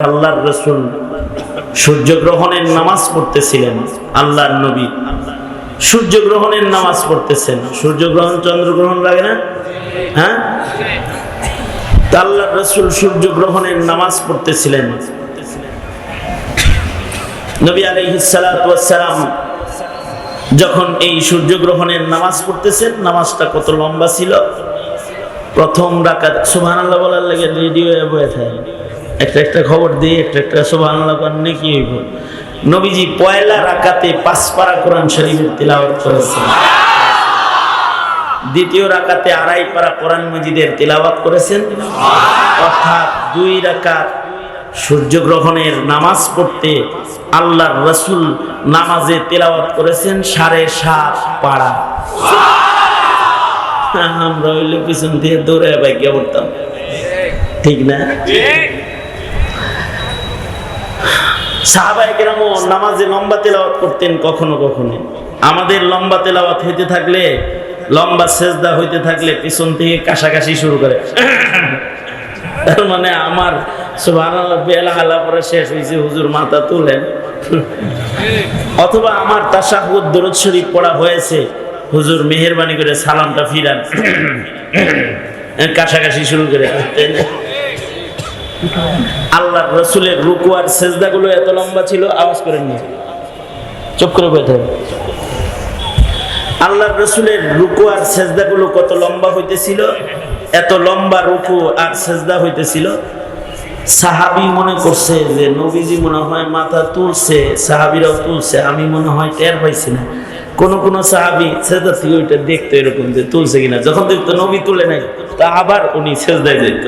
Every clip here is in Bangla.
আল্লাহর রসুল সূর্যগ্রহণের নামাজ পড়তেছিলেন, আল্লাহর নবী। সূর্যগ্রহণের নামাজ পড়তেছেন। সূর্যগ্রহণ চন্দ্রগ্রহণ লাগে না? হ্যাঁ? আল্লাহর রসুল সূর্যগ্রহণের নামাজ পড়তেছিলেন। নবী আলাইহিসালাম যখন এই সূর্যগ্রহণের নামাজ পড়তেছেন, নামাজটা কত লম্বা ছিল? প্রথম রাকাত, সুবহানাল্লাহ বলার লাগে রেডিও বয়ে থাকে একটা একটা খবর দিয়ে, একটা একটা সুবহানাল্লাহ করলে কি হইব? নবীজি পয়লা রাকাতে পাঁচ কোরআন শরীফের তিলাওয়াত করেছেন। দ্বিতীয় রাকাতে আড়াই পারা কোরআন মজিদের তিলাওয়াত করেছেন। অর্থাৎ দুই রাকাত সূর্যগ্রহণের নামাজ পড়তে আল্লাহর রসুল নামাজে তেলাওয়াত করেছেন সাড়ে সাত পাড়া। আমরা হইলে পিছন দিয়ে দৌড়ে বাইকে পড়তাম। ঠিক না? সাহাবাই কেরাম নামাজে লম্বা তেলাওয়াত করতেন কখনো কখনো। আমাদের লম্বা তেলাওয়াত হইতে থাকলে, লম্বা সেজদা হইতে থাকলে পিছন থেকে কাশাকাশি শুরু করে। তার মানে আমার পরে শেষ হয়েছে হুজুর মাথা অথবা আমার শরীফ পড়া হয়েছে, হুজুর মেহেরবানি করে সালামটা ফিরান। কাশাকাশি শুরু করে। আল্লাহ রসুলের রুকু আর সেজদা গুলো এত লম্বা ছিল, আওয়াজ করেন না। চুপ করে বসে থাকবে। আল্লাহ রসুলের রুকু আর সেজদা গুলো কত লম্বা হইতেছিল, এত লম্বা রুকু আর সেজদা হইতেছিল। সাহাবি মনে করছে যে, নবীজি মনে হয় মাথা তুলছে, সাহাবিরাও তুলছে, আমি মনে হয় টের পাইছি না। কোন কোন সাহাবি সেজদা থেকে ওইটা দেখতো এরকম যে তুলছে কিনা। যখন দেখতো নবী তুলে নাই, তা আবার উনি সেজদায় যেত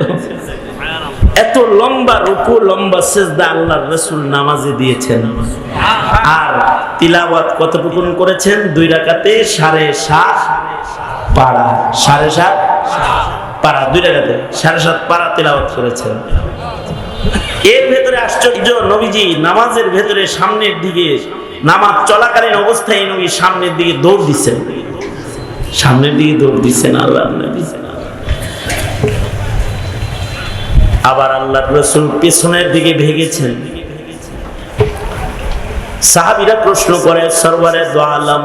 এত লম্বা রুকু, লম্বা সেজদা আল্লাহর রসুল নামাজে দিয়েছেন। আর তিলাওয়াত কতটুকুন করেছেন? দুই রাকাতে সাড়ে সাত পাড়া, সাড়ে সাত পাড়া, দুই রাকাতে সাড়ে সাত পাড়া তিলাওয়াত করেছেন। এর ভেতরে আশ্চর্য, নবীজি নামাজের ভেতরে সামনের দিকে নামাজ চলাকালীন অবস্থায় নবী সামনের দিকে দৌড় দিচ্ছেন। সামনের দিকে দৌড় দিচ্ছেন আল্লাহ নবী। আবার আল্লাহ রসুল পেছনের দিকে ভেগেছেন। সাহাবিরা প্রশ্ন করে সরবারে দোয়ালাম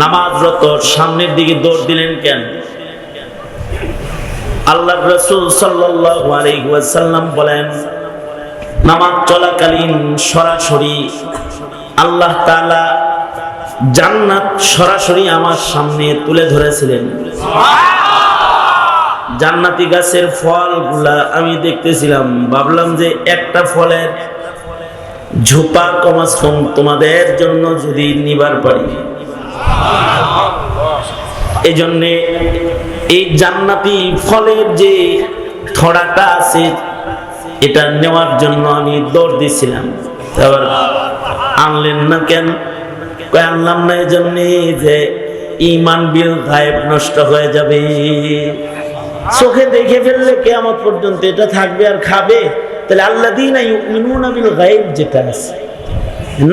নামাজরত সামনের দিকে দৌড় দিলেন কেন? আল্লাহ রসুল সাল্লাম বলেন, নামাজ চলাকালীন সরাসরি আল্লাহ তালা জান্নাত সরাসরি আমার সামনে তুলে ধরেছিলেন। জান্নাতি গাছের ফলগুলা আমি দেখতেছিলাম। ভাবলাম যে একটা ফলের ঝোপা কমাস কম তোমাদের জন্য যদি নিবার পারি। এই জন্যে এই জান্নাতি ফলের যে থড়াটা আছে, এটা নেওয়ার জন্য আমি দৌড় দিছিলাম। আবার আনলেন না কেন? আনলাম না এই জন্যে যে ইমান বিল গায়েব নষ্ট হয়ে যাবে। চোখে দেখে ফেললে কেমন পর্যন্ত এটা থাকবে আর খাবে। তাহলে আল্লাহ দিন বিল যেটা আছে,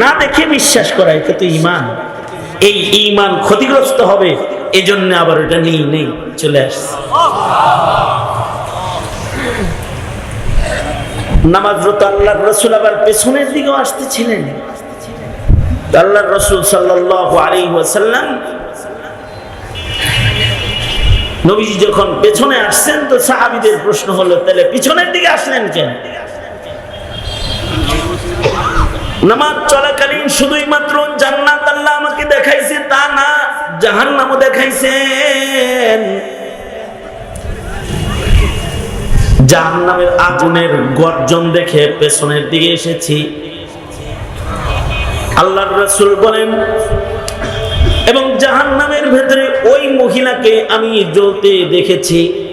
না দেখে বিশ্বাস করা, এটা তো ইমান এই ইমান ক্ষতিগ্রস্ত হবে এই জন্য আবার এটা নেই নেই, চলে আসছে। নামাজরত আল্লাহর রসুল আবার পেছনের দিকেও আসতেছিলেন। আল্লাহর রসুল সাল্লাহ আলী ওয়াসাল্লাম নবীজি যখন পেছনে আসছেন, তো সাহাবিদের প্রশ্ন হলো, তাহলে পিছনের দিকে আসলেন কেন? নামাজ চলাকালীন শুধুই মাত্র, জান্নাত আল্লাহ আমাকে দেখাইছে, তা না জাহান নামও দেখাইছেন। জাহান নামের আগুনের গর্জন দেখে পেছনের দিকে এসেছি। আল্লাহর রসুল বলেন এবং জাহান নামের ভেতরে ওই মহিলাকে আমি জ্বলতে দেখেছি।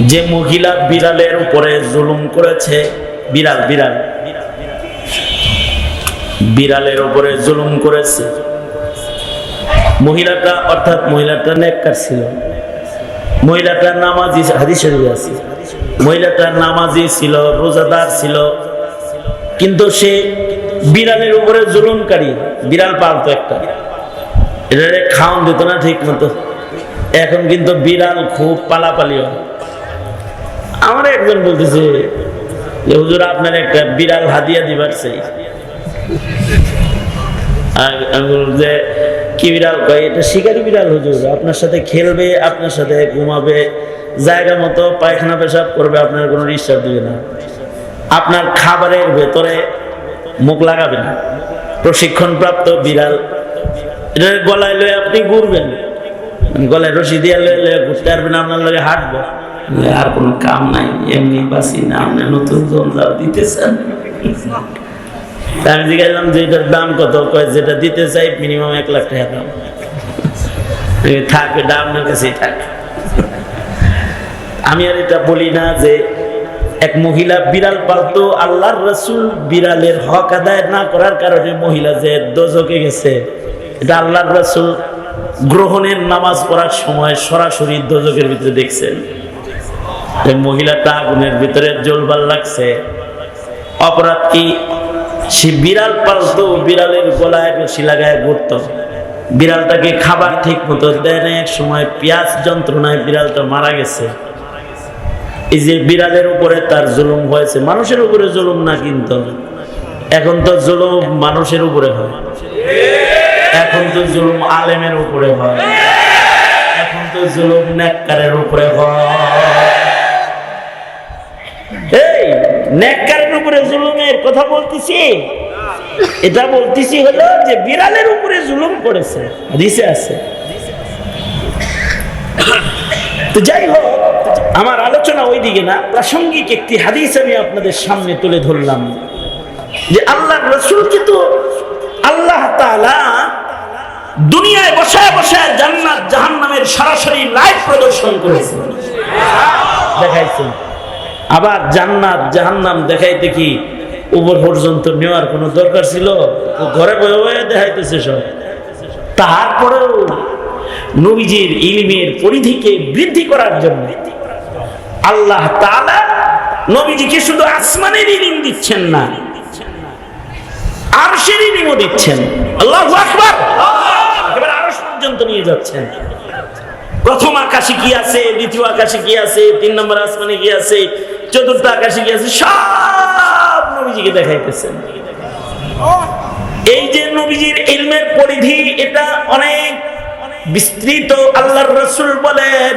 যে মহিলা বিড়ালের উপরে জুলুম করেছে। বিড়াল বিড়াল। বিড়ালের উপরে জুলুম করেছে। মহিলাটা, অর্থাৎ মহিলাটা নেককার ছিল। মহিলাটার নামাজি হাদিস আছে। মহিলাটার নামাজি ছিল, রোজাদার ছিল। কিন্তু সে বিড়ালের উপরে জুলুমকারী। বিড়াল পালতো একটা। এটা খাওয়ান দিত না ঠিক মতো এখন কিন্তু বিড়াল খুব পালাপালি হয়। আমার একজন বলতেছে যে, হুজুর, আপনার একটা বিড়াল হাদিয়া দিবার বললাম যে, কি বিড়াল? কয়, এটা শিকারি বিড়াল হুজুর। আপনার সাথে খেলবে, আপনার সাথে ঘুমাবে। জায়গা মতো পায়খানা পেশাব করবে, আপনার কোনো ডিস্টার্ব দিবে না। আপনার খাবারের ভেতরে মুখ লাগাবে না প্রশিক্ষণপ্রাপ্ত বিড়াল। এটা গলায় লয়ে আপনি ঘুরবেন। গলায় রশি দিয়ে লয়ে লয়ে ঘুরতে পারবেন আপনার লগে হাঁটবো। আর কোনো কাম নাই এমনি বাসি না আপনি নতুন জঞ্জাল দিতেছেন। আমি জিজ্ঞাসলাম যে এটার দাম কত? কয় যেটা দিতে চাই মিনিমাম এক লাখ টাকা দাম। আমি, থাক এটা আপনার কাছেই থাক। আমি আর এটা বলি না যে এক মহিলা বিড়াল পালতো, আল্লাহর রসুল বিড়ালের হক আদায় না করার কারণে মহিলা যে দোজকে গেছে, এটা আল্লাহর রসুল গ্রহণের নামাজ পড়ার সময় সরাসরি দোজকের ভিতরে দেখছেন। মহিলাটা আগুনের ভিতরে জ্বলবার লাগছে। অপরাধ কি? সে বিড়াল পালতো, বিড়ালের গলায় রশি লাগায় ঘুরতো। বিড়ালটাকে খাবার ঠিক মতো দেয় না এক সময় পেঁয়াজ যন্ত্রণায় বিড়ালটা মারা গেছে। এই যে বিড়ালের উপরে তার জুলুম হয়েছে, মানুষের উপরে জুলুম না কিন্তু। এখন তো জুলুম মানুষের উপরে হয়। এখন তো জুলুম আলেমের উপরে হয়। এখন তো জুলুম নেককারের উপরে হয়। এই, নেককারের উপরে জুলুমের কথা বলতেছি? এটা বলতেছি হলো যে বিড়ালের উপরে জুলুম করেছে, হাদিসে আছে। তো যাই হোক আমার আলোচনা ওই দিকে না, প্রাসঙ্গিক একটি হাদিস আমি আপনাদের সামনে তুলে ধরলাম। যে আল্লাহ রসুলকে তো আল্লাহ দুনিয়ায় বসায় বসায় জান্নাত, জাহান্নামের সরাসরি লাইভ প্রদর্শন করেছে। দেখাইছেন। আবার জান্নাত, জাহান্নাম দেখাইতে কি উপর পর্যন্ত নেওয়ার কোনো দরকার ছিল? ঘরে বয়ে বয়ে দেখাইতেছে সব। তারপরেও নবীজির ইলিমের পরিধিকে বৃদ্ধি করার জন্য আল্লাহ নবীজিকে শুধু আসমানের ইলিম দিচ্ছেন না আরশের ইলিমও দিচ্ছেন। আল্লাহু আকবার। আরশ পর্যন্ত নিয়ে যাচ্ছেন। প্রথম আকাশে কি আছে, দ্বিতীয় আকাশে কি আছে, তিন নম্বর আসমানে কি আছে, চতুর্থ আকাশে কি আছে, সব নবীজিকে দেখাইতেছেন। এই যে নবীজির ইলমের পরিধি, এটা অনেক বিস্তৃত। আল্লাহর রসুল বলেন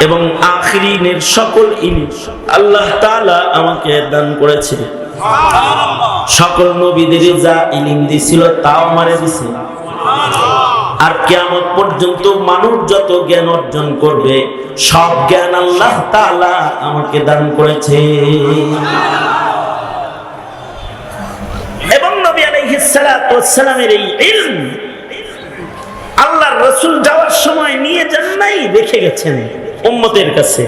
এবং আখিরিনের সকল ইলিম আল্লাহ তাআলা আমাকে দান করেছে। সকল নবীদের যা ইলিম দিছিল তাও আমারে দিছে। আর কেয়ামত পর্যন্ত মানুষ যত জ্ঞান অর্জন করবে, সব জ্ঞান আল্লাহ তাআলা আমাকে দান করেছে। এবং নবী আলাইহিস সালামের এই ইলম আল্লাহর রাসূল যাওয়ার সময় নিয়ে যান নাই, রেখে গেছেন উম্মতের কাছে।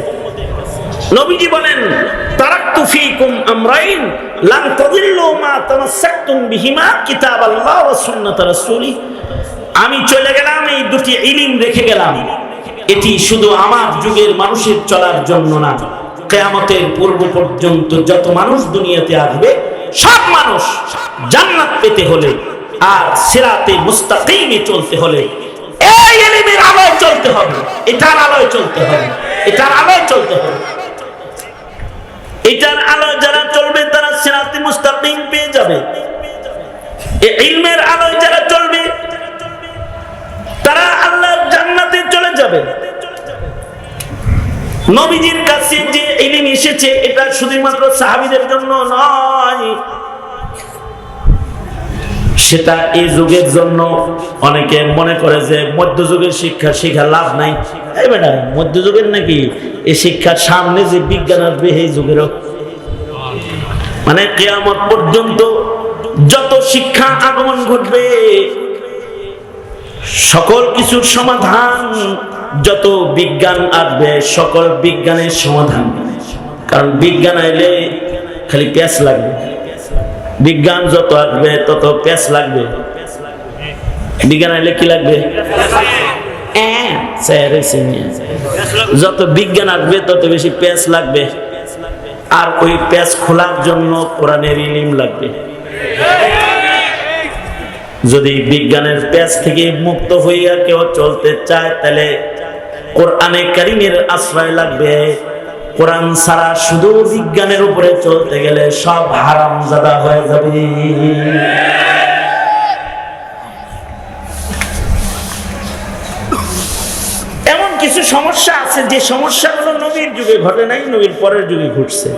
নবীজি বলেন আমরাইন মা বিহিমা কিতাবাল্লাহ ওয়া সুন্নাত রাসূলি। আমি চলে গেলাম, এই দুটি ইলিম রেখে গেলাম। এটি শুধু আমার যুগের মানুষের চলার জন্য না, কেয়ামতের পূর্ব পর্যন্ত যত মানুষ দুনিয়াতে আসবে, সব মানুষ জান্নাত পেতে হলে আর সিরাতে মুস্তাকিমে চলতে হলে এই ইলিমের আলোয় চলতে হবে। এটার আলোয় চলতে হবে। এটার আলোয় চলতে হবে। এটার আলোয় যারা চলবে, তারা সিরাতে মুস্তাকিম পেয়ে যাবে। ইলমের আলোয় যারা চলবে, তারা আল্লাহর জান্নাতে চলে যাবে। নবীজির কাছে যে ইলিম এসেছে, এটা শুধুমাত্র সাহাবীদের জন্য নয় সেটা এই যুগের জন্য অনেকে মনে করে যে মধ্যযুগের শিক্ষা শিক্ষা লাভ নাই। এই বেটা, মধ্যযুগের নাকি এই শিক্ষার সামনে যে বিজ্ঞান আসবে, এই যুগেরও। মানে কেয়ামত পর্যন্ত যত শিক্ষা আগমন ঘটবে, সকল কিছুর সমাধান, যত বিজ্ঞান আসবে, সকল বিজ্ঞানের সমাধান। কারণ বিজ্ঞান আইলে খালি প্যাস লাগবে। বিজ্ঞান যত আসবে তত প্যাস লাগবে। বিজ্ঞান এলে কি লাগবে। যত বিজ্ঞান আসবে তত বেশি প্যাচ লাগবে। আর ওই প্যাচ খোলার জন্য কোরআনের ইলিম লাগবে। যদি বিজ্ঞানের প্যাচ থেকে মুক্ত হইয়া কেউ চলতে চায় তাহলে কোরআনে কারিমের আশ্রয় লাগবে। কোরআন ছাড়া শুধু বিজ্ঞানের উপরে চলতে গেলে সব হারাম জাদা হয়ে যাবে। এমন কিছু সমস্যা আছে যে সমস্যাগুলো নবীর যুগে ঘটে নাই, নবীর পরের যুগে ঘটছে।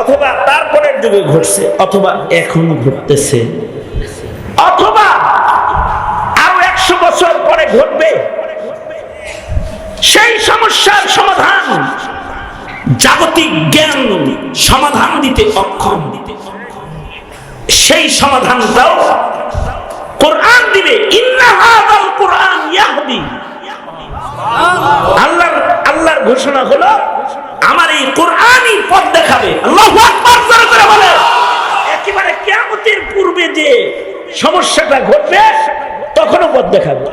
অথবা তারপরের যুগে ঘটছে, অথবা এখন ঘটতেছে। অথবা সেই সমস্যার সমাধান। জাগতিক জ্ঞান সমাধান দিতে অক্ষম। সেই সমাধানটাও কোরআন দিবে। কোরআন ইয়াহদি। আল্লাহর আল্লাহর ঘোষণা হলো, আমার এই কোরআনই পথ দেখাবে। আল্লাহু একেবারে কিয়ামতের পূর্বে যে সমস্যাটা ঘটবে, তখনও পথ দেখাবে।